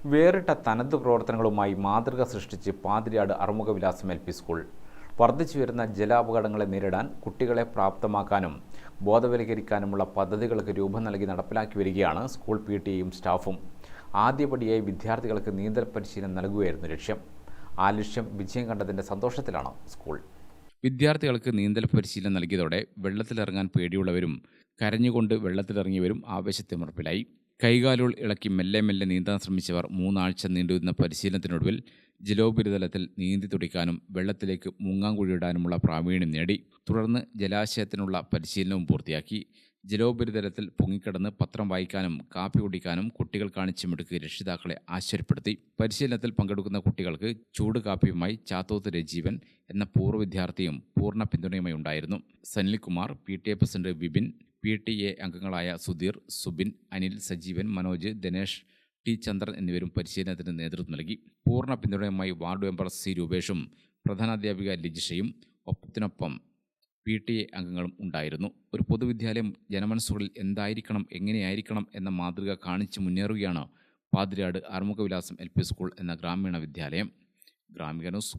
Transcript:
വേറിട്ട തനത് പ്രവർത്തനങ്ങളുമായി മാതൃക സൃഷ്ടിച്ച് Pathiriyad Arumukhavilasam L P school വർദ്ധിച്ചു വരുന്ന ജലാപകടങ്ങളെ നേരിടാൻ കുട്ടികളെ പ്രാപ്തമാക്കാനും ബോധവൽക്കരിക്കാനുമുള്ള പദ്ധതികൾക്ക് രൂപം നൽകി നടപ്പിലാക്കി വരികയാണ് സ്കൂൾ പി ടിയും സ്റ്റാഫും. ആദ്യപടിയായി വിദ്യാർത്ഥികൾക്ക് നീന്തൽ പരിശീലനം നൽകുകയായിരുന്നു ലക്ഷ്യം. ആ ലക്ഷ്യം വിജയം കണ്ടതിന്റെ സന്തോഷത്തിലാണ് സ്കൂൾ. വിദ്യാർത്ഥികൾക്ക് നീന്തൽ പരിശീലനം നൽകിയതോടെ വെള്ളത്തിലിറങ്ങാൻ പേടിയുള്ളവരും കരഞ്ഞുകൊണ്ട് വെള്ളത്തിലിറങ്ങിയവരും ആവേശത്തിമർപ്പിലായി കൈകാലുകൾ ഇളക്കി മെല്ലെ മെല്ലെ നീന്താൻ ശ്രമിച്ചവർ മൂന്നാഴ്ച നീണ്ടുവരുന്ന പരിശീലനത്തിനൊടുവിൽ ജലോപരിതലത്തിൽ നീന്തി തുടിക്കാനും വെള്ളത്തിലേക്ക് മുങ്ങാങ്കുഴിയിടാനുമുള്ള പ്രാവീണ്യം നേടി. തുടർന്ന് ജലാശയത്തിനുള്ള പരിശീലനവും പൂർത്തിയാക്കി. ജലോപരിതലത്തിൽ പൊങ്ങിക്കിടന്ന് പത്രം വായിക്കാനും കാപ്പി കുടിക്കാനും കുട്ടികൾ കാണിച്ച മിടുക്ക് രക്ഷിതാക്കളെ ആശ്ചര്യപ്പെടുത്തി. പരിശീലനത്തിൽ പങ്കെടുക്കുന്ന കുട്ടികൾക്ക് ചൂട് കാപ്പിയുമായി ചാത്തോത്ത് രജീവൻ എന്ന പൂർവ വിദ്യാർത്ഥിയും പൂർണ പിന്തുണയുമായി ഉണ്ടായിരുന്നു. Sanilkumar P T A president Vipin P T A അംഗങ്ങളായ സുധീർ സുബിൻ അനിൽ സജീവൻ മനോജ് ദിനേഷ് ടി ചന്ദ്രൻ എന്നിവരും പരിശീലനത്തിന് നേതൃത്വം നൽകി. പൂർണ പിന്തുണയുമായി വാർഡ് മെമ്പർ സി രൂപേഷും പ്രധാനാധ്യാപിക ലിജിഷയും ഒപ്പത്തിനൊപ്പം പി ടി എ അംഗങ്ങളും ഉണ്ടായിരുന്നു. ഒരു പൊതുവിദ്യാലയം ജനമനസ്സുകളിൽ എന്തായിരിക്കണം എങ്ങനെയായിരിക്കണം എന്ന മാതൃക കാണിച്ച് മുന്നേറുകയാണ് Pathirad Arumukhavilasam L P school എന്ന ഗ്രാമീണ വിദ്യാലയം. ഗ്രാമിക ന്യൂസ്